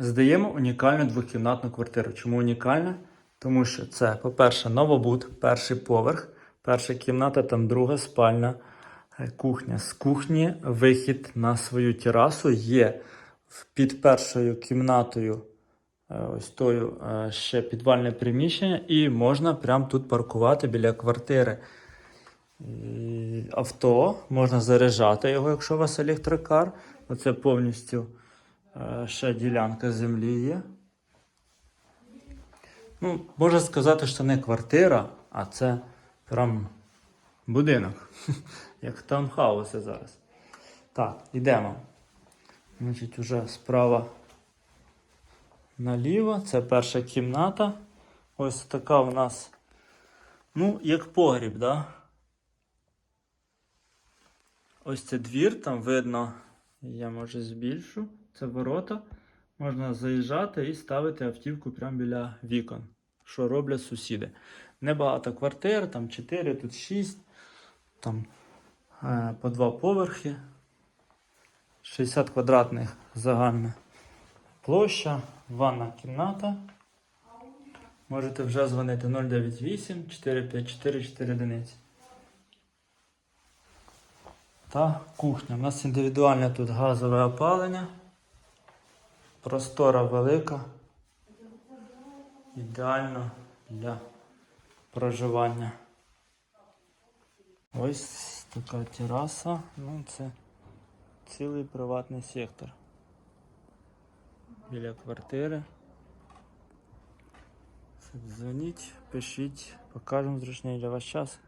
Здаємо унікальну двокімнатну квартиру. Чому унікальна? Тому що це, по-перше, новобуд, перший поверх, перша кімната, там друга спальня, е, кухня. З кухні вихід на свою терасу є під першою кімнатою. е, Ось тою е, ще підвальне приміщення, і можна прямо тут паркувати біля квартири. Авто, можна заряджати його, якщо у вас електрокар. Оце повністю ще ділянка землі є. Ну, можна сказати, що не квартира, а це прям будинок. Як таунхауси зараз. Так, йдемо. Значить, уже справа наліво. Це перша кімната. Ось така у нас, ну, як погріб, да? Ось це двір, там видно, я може збільшу. Це ворота. Можна заїжджати і ставити автівку прямо біля вікон, що роблять сусіди. Небагато квартир, там 4, тут 6, там е, по два поверхи. 60 квадратних загальна площа, ванна кімната. Можете вже дзвонити 098 454 4 одиниці. Та кухня. У нас індивідуальне тут газове опалення. Простора велика. Ідеально для проживання. Ось така тераса. Ну, це цілий приватний сектор. Біля квартири. Дзвоніть, пишіть, покажемо зручний для вас час.